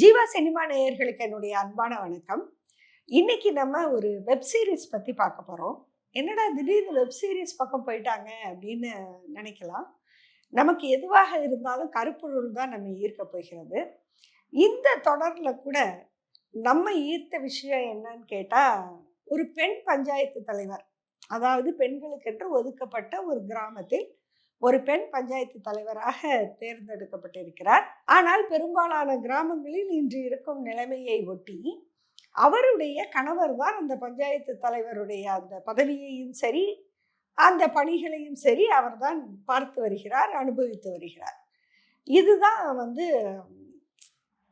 Jeeva cinema நேயர்களுக்கு என்னுடைய அன்பான வணக்கம். இன்னைக்கு நம்ம ஒரு வெப் சீரிஸ் பத்தி பார்க்க போறோம். என்னடா திடீர்னு வெப் சீரிஸ் பக்கம் போயிட்டாங்க அப்படின்னு நினைக்கலாம். நமக்கு எதுவாக இருந்தாலும் கருப்பொருள் தான் நம்ம ஈர்க்க போகிறது. இந்த தொடர்ல கூட நம்ம ஈர்த்த விஷயம் என்னன்னு கேட்டா ஒரு பெண் பஞ்சாயத்து தலைவர் அதாவது பெண்களுக்கென்று ஒதுக்கப்பட்ட ஒரு கிராமத்தில் ஒரு பெண் பஞ்சாயத்து தலைவராக தேர்ந்தெடுக்கப்பட்டிருக்கிறார். ஆனால் பெரும்பாலான கிராமங்களில் இன்று இருக்கும் நிலைமையை ஒட்டி அவருடைய கணவர் தான் அந்த பஞ்சாயத்து தலைவருடைய அந்த பதவியையும் சரி அந்த பணிகளையும் சரி அவர்தான் பார்த்து வருகிறார் அனுபவித்து வருகிறார். இதுதான் வந்து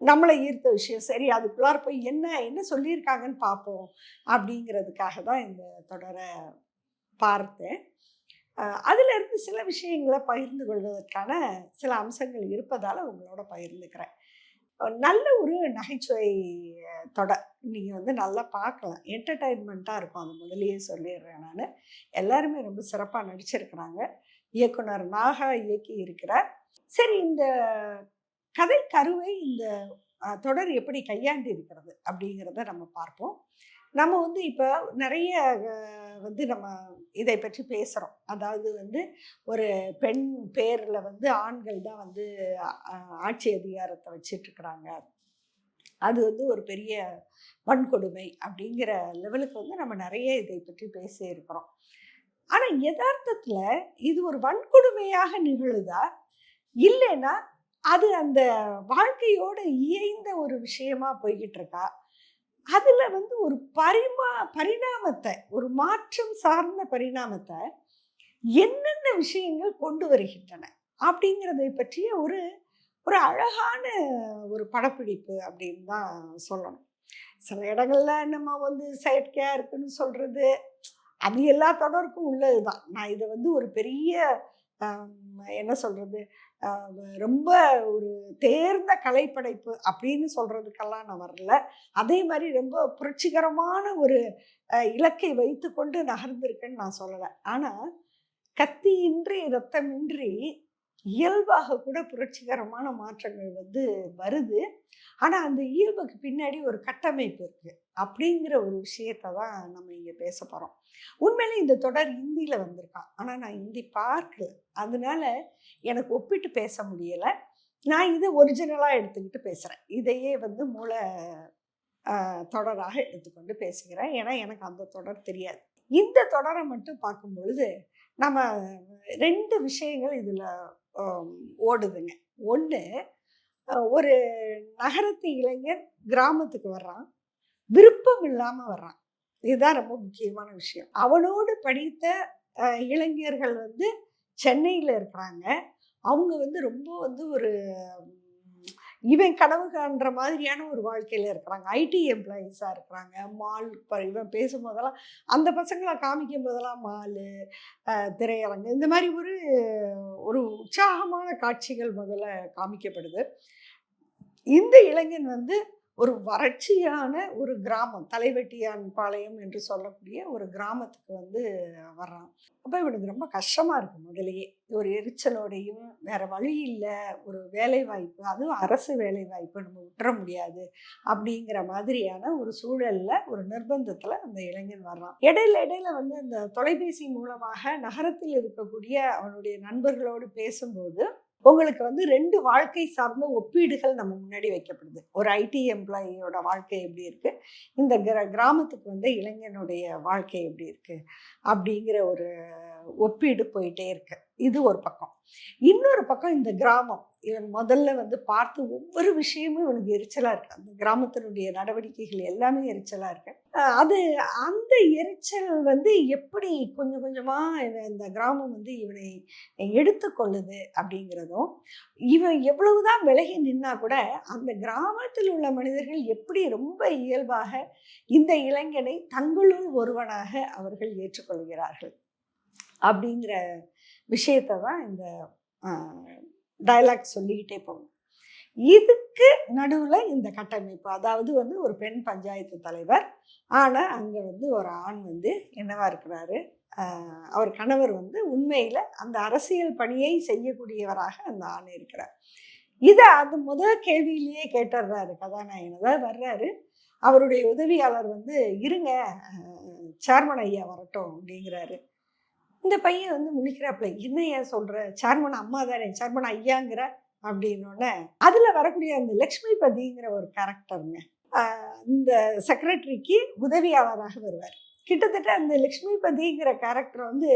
நம்மளை ஈர்த்த விஷயம். சரி அதுக்குள்ளார போய் என்ன என்ன சொல்லியிருக்காங்கன்னு பார்ப்போம் அப்படிங்கிறதுக்காக தான் இந்த தொடரை பார்த்தேன். அதிலிருந்து சில விஷயங்களை பகிர்ந்து கொள்வதற்கான சில அம்சங்கள் இருப்பதால் உங்களோட பகிர்ந்துக்கிறேன். நல்ல ஒரு நகைச்சுவை தொடர் நீங்கள் வந்து நல்லா பார்க்கலாம். என்டர்டைன்மெண்ட்டாக இருக்கும். அது முதலியே சொல்லிடுறேன் நான். எல்லாருமே ரொம்ப சிறப்பாக நடிச்சிருக்கிறாங்க. இயக்குனர் நாகா இயக்கி இருக்கிறார். சரி இந்த கதை கருவை இந்த தொடர் எப்படி கையாண்டு இருக்கிறது அப்படிங்கிறத நம்ம பார்ப்போம். நம்ம வந்து இப்போ நிறைய வந்து நம்ம இதை பற்றி பேசுகிறோம் அதாவது வந்து ஒரு பெண் பேரில் வந்து ஆண்கள் தான் வந்து ஆட்சி அதிகாரத்தை வச்சிட்ருக்குறாங்க. அது வந்து ஒரு பெரிய வன்கொடுமை அப்படிங்கிற லெவலுக்கு வந்து நம்ம நிறைய இதை பற்றி பேசியிருக்கிறோம் ஆனால் யதார்த்தத்தில் இது ஒரு வன்கொடுமையாக நிகழுதா? இல்லைன்னா அது அந்த வாழ்க்கையோடு இயைந்த ஒரு விஷயமா போய்கிட்டு இருக்கா அதில் வந்து ஒரு பரிமா பரிணாமத்தை ஒரு மாற்றம் சார்ந்த பரிணாமத்தை என்னென்ன விஷயங்கள் கொண்டு வருகின்றன அப்படிங்கிறதை பற்றிய ஒரு ஒரு அழகான ஒரு படப்பிடிப்பு அப்படின்னு தான் சொல்லணும். சில இடங்கள்ல நம்ம வந்து செயற்கையாக இருக்குன்னு சொல்கிறது அது எல்லா தொடருக்கும் உள்ளது தான் நான் இதை வந்து ஒரு பெரிய என்ன சொல்கிறது ரொம்ப ஒரு தேர்ந்த கலைப்படைப்பு அப்படின்னு சொல்கிறதுக்கெல்லாம் நான் வரல. அதே மாதிரி ரொம்ப புரட்சிகரமான ஒரு இலக்கை இலக்கை வைத்துக்கொண்டு நகர்ந்திருக்கேன்னு நான் சொல்லலை. ஆனால் கத்தியின்றி ரத்தமின்றி இயல்பாக கூட புரட்சிகரமான மாற்றங்கள் வந்து வருது. ஆனால் அந்த இயல்புக்கு பின்னாடி ஒரு கட்டமைப்பு இருக்குது அப்படிங்கிற ஒரு விஷயத்தை தான் நம்ம இங்கே பேச போகிறோம் உண்மையிலே இந்த தொடர் ஹிந்தியில் வந்திருக்கான் ஆனால் நான் ஹிந்தி பார்க்கல. அதனால எனக்கு ஒப்பிட்டு பேச முடியலை. நான் இதை ஒரிஜினலாக எடுத்துக்கிட்டு பேசுகிறேன் இதையே வந்து மூல தொடராக எடுத்துக்கொண்டு பேசுகிறேன். ஏன்னா எனக்கு அந்த தொடர் தெரியாது. இந்த தொடரை மட்டும் பார்க்கும் பொழுது நம்ம ரெண்டு விஷயங்கள் இதில் ஓடுதுங்க. ஒன்று ஒரு நகரத்து இளைஞர் கிராமத்துக்கு வர்றான். விருப்பம் இல்லாமல் வர்றான். இதுதான் ரொம்ப முக்கியமான விஷயம். அவனோடு படித்த இளைஞர்கள் வந்து சென்னையில் இருக்கிறாங்க. அவங்க வந்து ரொம்ப வந்து ஒரு இவன் கனவு காண்ற மாதிரியான ஒரு வாழ்க்கையில் இருக்கிறாங்க. ஐடி எம்ப்ளாயீஸாக இருக்கிறாங்க. மால் இப்போ இவன் பேசும்போதெல்லாம் அந்த பசங்களை காமிக்கும் போதெல்லாம் மாலு திரையரங்கு இந்த மாதிரி ஒரு ஒரு உற்சாகமான காட்சிகள் முதல்ல காமிக்கப்படுது. இந்த இளைஞன் வந்து ஒரு வறட்சியான ஒரு கிராமம் தலைவெட்டியான் பாளையம் என்று சொல்லக்கூடிய ஒரு கிராமத்துக்கு வந்து வர்றான். அப்போ இவனுக்கு ரொம்ப கஷ்டமாக இருக்கு முதலையே ஒரு எரிச்சலோடையும் வேற வழி இல்லை ஒரு வேலை வாய்ப்பு அதுவும் அரசு வேலை வாய்ப்பு நம்ம விட்டுற முடியாது அப்படிங்கிற மாதிரியான ஒரு சூழலில் ஒரு நிர்பந்தத்தில் அந்த இளைஞன் வர்றான். இடையில இடையில வந்து அந்த தொலைபேசி மூலமாக நகரத்தில் இருக்கக்கூடிய அவனுடைய நண்பர்களோடு பேசும்போது உங்களுக்கு வந்து ரெண்டு வாழ்க்கை சார்ந்த ஒப்பீடுகள் நம்ம முன்னாடி வைக்கப்படுது. ஒரு ஐடி எம்ப்ளாயியோட வாழ்க்கை எப்படி இருக்கு? இந்த கிர கிராமத்துக்கு வந்து இளைஞனுடைய வாழ்க்கை எப்படி இருக்கு? அப்படிங்கிற ஒரு ஒப்பீடு போயிட்டே இருக்குது இது ஒரு பக்கம். இன்னொரு பக்கம் இந்த கிராமம். இவன் முதல்ல வந்து பார்த்து ஒவ்வொரு விஷயமும் இவனுக்கு எரிச்சலாக இருக்கு. அந்த கிராமத்தினுடைய நடவடிக்கைகள் எல்லாமே எரிச்சலாக இருக்கு. அது அந்த எரிச்சல் வந்து எப்படி கொஞ்சம் கொஞ்சமாக இவன் இந்த கிராமம் வந்து இவனை எடுத்துக்கொள்ளுது அப்படிங்கிறதும் இவன் எவ்வளவுதான் விலகி நின்னா கூட அந்த கிராமத்தில் உள்ள மனிதர்கள் எப்படி ரொம்ப இயல்பாக இந்த இளைஞனை தங்களுள் ஒருவனாக அவர்கள் ஏற்றுக்கொள்கிறார்கள் அப்படிங்கிற விஷயத்தை தான் இந்த டைலாக் சொல்லிக்கிட்டே போகும். இதுக்கு நடுவில் இந்த கட்டமைப்பு அதாவது வந்து ஒரு பெண் பஞ்சாயத்து தலைவர் ஆனால் அங்கே வந்து ஒரு ஆண் வந்து என்னவா இருக்கிறாரு அவர் கணவர் வந்து உண்மையில் அந்த அரசியல் பணியை செய்யக்கூடியவராக அந்த ஆண் இருக்கிறார். இதை அது முதல் கேள்வியிலேயே கேட்டுடுறாரு கதாநாயகன். தான் வர்றாரு அவருடைய உதவியாளர் வந்து இருங்க சேர்மன் ஐயா வரட்டும் அப்படிங்கிறாரு. இந்த பையன் வந்து முழிக்கிறாப்புல என்ன ஏன் சொல்கிற சேர்மன் அம்மா தானே சேர்மன் ஐயாங்கிற? அப்படின்னோடனே அதில் வரக்கூடிய அந்த லக்ஷ்மிபதிங்கிற ஒரு கேரக்டருங்க இந்த செக்ரட்டரிக்கு உதவியாளராக வருவார். கிட்டத்தட்ட அந்த லக்ஷ்மிபதிங்கிற கேரக்டர் வந்து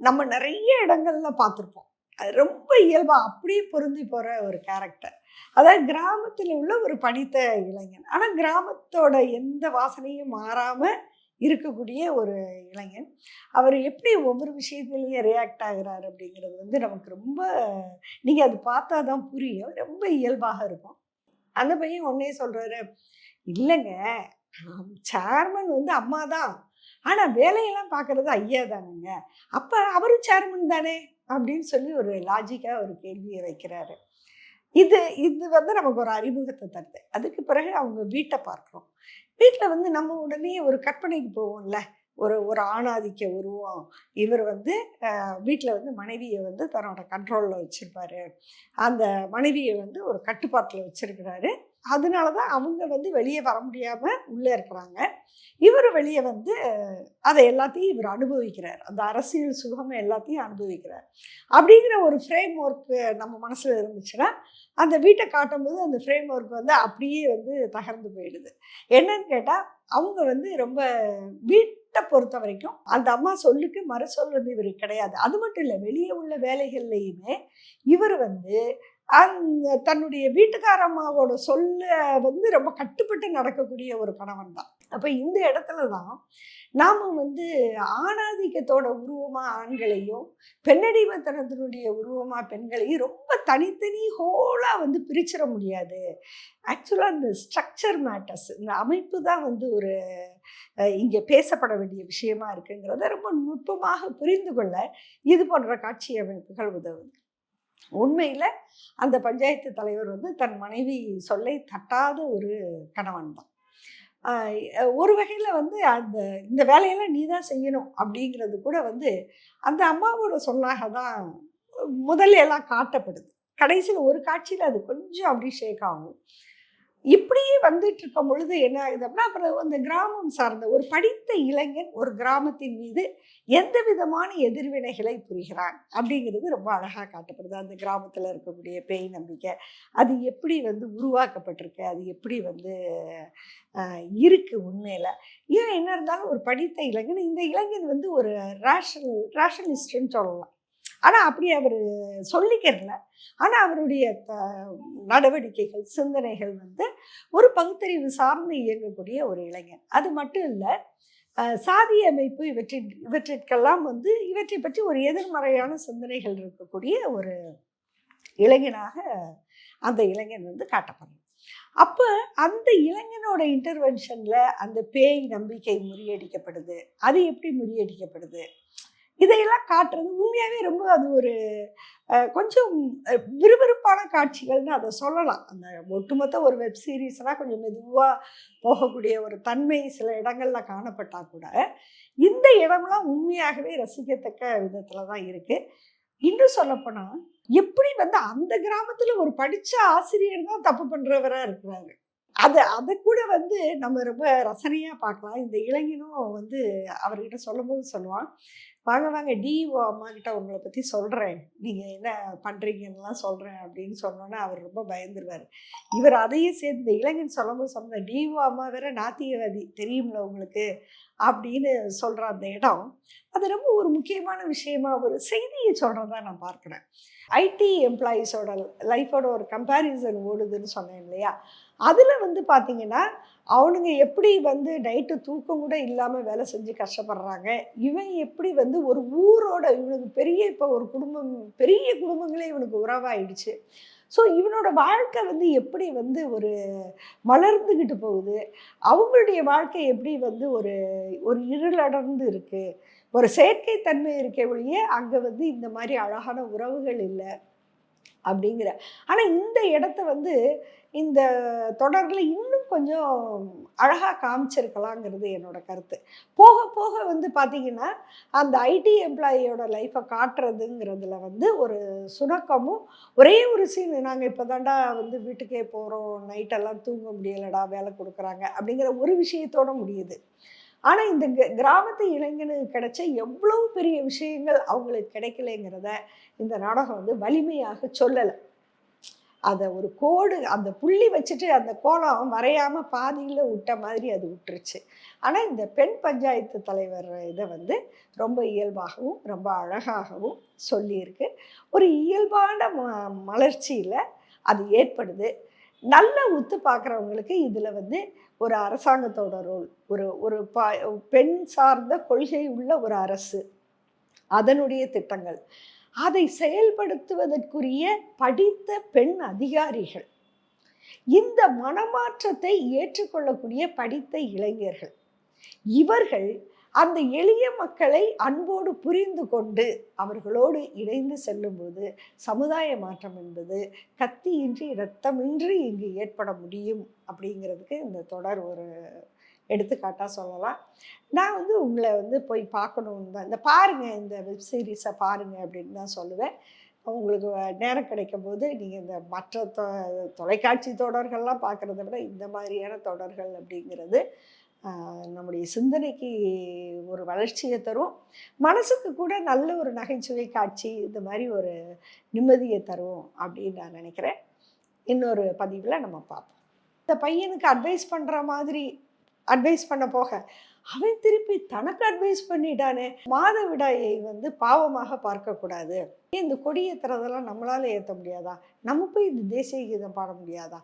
நம்ம நிறைய இடங்கள்ல பார்த்துருப்போம். அது ரொம்ப இயல்பாக அப்படியே பொருந்தி போகிற ஒரு கேரக்டர் அதாவது கிராமத்தில் உள்ள ஒரு படித்த இளைஞன். ஆனால் கிராமத்தோட எந்த வாசனையும் மாறாமல் இருக்கக்கூடிய ஒரு இளைஞன். அவர் எப்படி ஒவ்வொரு விஷயத்துலையும் ரியாக்ட் ஆகிறார் அப்படிங்கிறது வந்து நமக்கு ரொம்ப நீங்கள் அது பார்த்தா தான் புரியும். ரொம்ப இயல்பாக இருக்கும். அந்த பையன் ஒன்னே சொல்கிறாரு இல்லைங்க சேர்மன் வந்து அம்மா தான். ஆனால் வேலையெல்லாம் பார்க்கறது ஐயா தானுங்க. அப்போ அவரும் சேர்மன் தானே? அப்படின்னு சொல்லி ஒரு லாஜிக்காக ஒரு கேள்வியை வைக்கிறாரு. இது இது வந்து நமக்கு ஒரு அறிமுகத்தை தருது. அதுக்கு பிறகு அவங்க வீட்டை பார்க்குறோம். வீட்டில் வந்து நம்ம உடனே ஒரு கற்பனைக்கு போவோம்ல. ஒரு ஒரு ஆணாதிக்க உருவம். இவர் வந்து வீட்டில் வந்து மனைவியை வந்து தன்னோட கண்ட்ரோலில் வச்சுருப்பாரு. அந்த மனைவியை வந்து ஒரு கட்டுப்பாட்டில் வச்சுருக்கிறாரு. அதனால தான் அவங்க வந்து வெளியே வர முடியாமல் உள்ளே இருக்கிறாங்க. இவர் வெளியே வந்து அதை எல்லாத்தையும் இவர் அனுபவிக்கிறார். அந்த அரசியல் சுகம் எல்லாத்தையும் அனுபவிக்கிறார். அப்படிங்கிற ஒரு ஃப்ரேம் ஒர்க்கு நம்ம மனசில் இருந்துச்சுன்னா அந்த வீட்டை காட்டும்போது அந்த ஃப்ரேம் ஒர்க் வந்து அப்படியே வந்து தகர்ந்து போயிடுது. என்னன்னு கேட்டால் அவங்க வந்து ரொம்ப வீட்டை பொறுத்த வரைக்கும் அந்த அம்மா சொல்லுக்கு மறு சொல் வந்து இவர் கிடையாது. அது மட்டும் இல்லை வெளியே உள்ள வேலைகள்லையுமே இவர் வந்து அந்த தன்னுடைய வீட்டுக்காரம்மாவோட சொல்ல வந்து ரொம்ப கட்டுப்பட்டு நடக்கக்கூடிய ஒரு கணவன் தான் அப்போ இந்த இடத்துல தான் நாம் வந்து ஆணாதிக்கத்தோட உருவமாக ஆண்களையும் பெண்ணடிமத்தனத்தினுடைய உருவமாக பெண்களையும் ரொம்ப தனித்தனி ஹோலாக வந்து பிரிச்சிட முடியாது. ஆக்சுவலாக இந்த ஸ்ட்ரக்சர் மேட்டர்ஸ் இந்த அமைப்பு தான் வந்து ஒரு இங்கே பேசப்பட வேண்டிய விஷயமா இருக்குங்கிறத ரொம்ப நுட்பமாக புரிந்து கொள்ள இது போன்ற காட்சி அமைப்புகள் உதவுது. உண்மையில் அந்த பஞ்சாயத்து தலைவர் வந்து தன் மனைவி சொல்லை தட்டாத ஒரு கணவன் தான். ஒரு வகையில் வந்து அந்த இந்த வேலையெல்லாம் நீ தான் செய்யணும் அப்படிங்கிறது கூட வந்து அந்த அம்மாவோட சொல்லாக தான் முதல்ல எல்லாம் காட்டப்படுது. கடைசியில் ஒரு காட்சியில் அது கொஞ்சம் அப்படி ஷேக் ஆகும். இப்படியே வந்துட்டு இருக்கும் பொழுது என்ன ஆகுது அப்படின்னா அப்புறம் அந்த கிராமம் சார்ந்த ஒரு படித்த இளைஞன் ஒரு கிராமத்தின் மீது எந்த விதமான எதிர்வினைகளை புரிகிறான் அப்படிங்கிறது ரொம்ப அழகாக காட்டப்படுது. அந்த கிராமத்தில் இருக்கக்கூடிய பேய் நம்பிக்கை அது எப்படி வந்து உருவாக்கப்பட்டிருக்கு அது எப்படி வந்து இருக்கு உண்மையில். ஏன் என்ன இருந்தாலும் ஒரு படித்த இளைஞன் இந்த இளைஞன் வந்து ஒரு ரேஷனல் ரேஷனலிஸ்ட்னு சொல்லலாம். ஆனால் அப்படி அவர் சொல்லிக்கிறல ஆனால் அவருடைய நடவடிக்கைகள் சிந்தனைகள் வந்து ஒரு பகுத்தறிவு சார்ந்து இயங்கக்கூடிய ஒரு இளைஞன் அது மட்டும் இல்லை சாதி அமைப்பு இவற்றின் இவற்றிற்கெல்லாம் வந்து இவற்றை பற்றி ஒரு எதிர்மறையான சிந்தனைகள் இருக்கக்கூடிய ஒரு இளைஞனாக அந்த இளைஞன் வந்து காட்டப்படும். அப்போ அந்த இளைஞனோட இன்டர்வென்ஷனில் அந்த பேய் நம்பிக்கை முறியடிக்கப்படுது. அது எப்படி முறியடிக்கப்படுது? இதையெல்லாம் காட்டுறது உண்மையாகவே ரொம்ப அது ஒரு கொஞ்சம் விறுவிறுப்பான காட்சிகள்னு அதை சொல்லலாம். அந்த ஒட்டுமொத்த ஒரு வெப் சீரீஸ்னால் கொஞ்சம் மெதுவாக போகக்கூடிய ஒரு தன்மை சில இடங்களில் காணப்பட்டால் கூட இந்த இடம்லாம் உண்மையாகவே ரசிக்கத்தக்க விதத்தில் தான் இருக்குது இன்னும் சொல்லப்போனால் எப்படி வந்து அந்த கிராமத்தில் ஒரு படித்த ஆசிரியர் தான் தப்பு பண்ணுறவராக இருக்கிறாரு? அது அதை கூட வந்து நம்ம ரொம்ப ரசனையாக பார்க்கலாம். இந்த இளைஞனும் வந்து அவர்கிட்ட சொல்லும்போது சொல்லுவான் வாங்க வாங்க டிஓ அம்மா கிட்ட உங்களை பற்றி சொல்கிறேன் நீங்கள் என்ன பண்ணுறீங்கன்னெலாம் சொல்கிறேன் அப்படின்னு சொன்னோன்னே அவர் ரொம்ப பயந்துருவார். இவர் அதையும் சேர்ந்து இந்த இளைஞன் சொல்லும்போது சொன்ன டிஓ அம்மா வேற நாத்தியவாதி தெரியும்ல உங்களுக்கு? அப்படின்னு சொல்கிற அந்த இடம். அது ரொம்ப ஒரு முக்கியமான விஷயமா ஒரு செய்தியை சொல்கிறதா நான் பார்க்குறேன். ஐடி எம்ப்ளாயீஸோட லைஃபோட ஒரு கம்பேரிசன் ஓடுதுன்னு சொன்னேன் இல்லையா? அதில் வந்து பார்த்திங்கன்னா அவனுங்க எப்படி வந்து நைட்டு தூக்கம் கூட இல்லாமல் வேலை செஞ்சு கஷ்டப்படுறாங்க. இவன் எப்படி வந்து ஒரு ஊரோட இவனுக்கு பெரிய இப்போ ஒரு குடும்பம் பெரிய குடும்பங்களே இவனுக்கு உறவாயிடுச்சு. ஸோ இவனோட வாழ்க்கை வந்து எப்படி வந்து ஒரு மலர்ந்துக்கிட்டு போகுது? அவங்களுடைய வாழ்க்கை எப்படி வந்து ஒரு ஒரு இருளடர்ந்து இருக்குது ஒரு செயற்கை தன்மை இருக்க ஒழிய அங்கே வந்து இந்த மாதிரி அழகான உறவுகள் இல்லை. அப்படிங்கிற. ஆனால் இந்த இடத்த வந்து இந்த தொடரில் இன்னும் கொஞ்சம் அழகாக காமிச்சிருக்கலாங்கிறது என்னோட கருத்து. போக போக வந்து பார்த்தீங்கன்னா அந்த ஐடி எம்ப்ளாயியோட லைஃப்பை காட்டுறதுங்கிறதுல வந்து ஒரு சுணக்கமும் ஒரே ஒரு சீன் நாங்கள் இப்போ தாண்டா வந்து வீட்டுக்கே போகிறோம் நைட்டெல்லாம் தூங்க முடியலடா வேலை கொடுக்குறாங்க அப்படிங்கிற ஒரு விஷயத்தோட முடியுது. ஆனால் இந்த கிராமத்து இளைஞனுக்கு கிடைச்ச எவ்வளோ பெரிய விஷயங்கள் அவங்களுக்கு கிடைக்கலைங்கிறத இந்த நாடகம் வந்து வலிமையாக சொல்லலை. அதை ஒரு கோடு அந்த புள்ளி வச்சுட்டு அந்த கோலம் வரையாமல் பாதியில் விட்ட மாதிரி அது விட்டுருச்சு. ஆனால் இந்த பெண் பஞ்சாயத்து தலைவர் இதை வந்து ரொம்ப இயல்பாகவும் ரொம்ப அழகாகவும் சொல்லியிருக்கு. ஒரு இயல்பான ம மலர்ச்சியில் அது ஏற்படுது. நல்ல உத்து பார்க்குறவங்களுக்கு இதில் வந்து ஒரு அரசாங்கத்தோட ரோல் ஒரு ஒரு ப பெண் சார்ந்த கொள்கை உள்ள ஒரு அரசு அதனுடைய திட்டங்கள். அதை செயல்படுத்துவதற்குரிய படித்த பெண் அதிகாரிகள். இந்த மனமாற்றத்தை ஏற்றுக்கொள்ளக்கூடிய படித்த இளைஞர்கள். இவர்கள் அந்த எளிய மக்களை அன்போடு புரிந்து கொண்டு அவர்களோடு இணைந்து செல்லும்போது சமுதாய மாற்றம் என்பது கத்தியின்றி இரத்தமின்றி இங்கு ஏற்பட முடியும் அப்படிங்கிறதுக்கு இந்த தொடர் ஒரு எடுத்துக்காட்டாக சொல்லலாம். நான் வந்து உங்களை வந்து போய் பார்க்கணுன்னு தான். இந்த பாருங்கள் இந்த வெப் சீரிஸை பாருங்கள் அப்படின்னு தான் சொல்லுவேன். உங்களுக்கு நேரம் கிடைக்கும் போது நீங்கள் இந்த மற்ற தொ தொலைக்காட்சி தொடர்கள்லாம் பார்க்குறத விட இந்த மாதிரியான தொடர்கள் அப்படிங்கிறது நம்முடைய சிந்தனைக்கு ஒரு வளர்ச்சியை தரும். மனசுக்கு கூட நல்ல ஒரு நகைச்சுவை காட்சி இந்த மாதிரி ஒரு நிம்மதியை தரும் அப்படின்னு நான் நினைக்கிறேன். இன்னொரு பதிவில் நம்ம பார்ப்போம். இந்த பையனுக்கு அட்வைஸ் பண்ணுற மாதிரி அட்வைஸ் பண்ண போக அவன் திருப்பி தனக்கு அட்வைஸ் பண்ணிட்டானே. மாதவிடாயை வந்து பாவமாக பார்க்கக்கூடாது இந்த கொடி ஏற்றுறதெல்லாம் நம்மளால் ஏற்ற முடியாதா? நம்ம போய் இந்த தேசிய கீதம் பாட முடியாதா?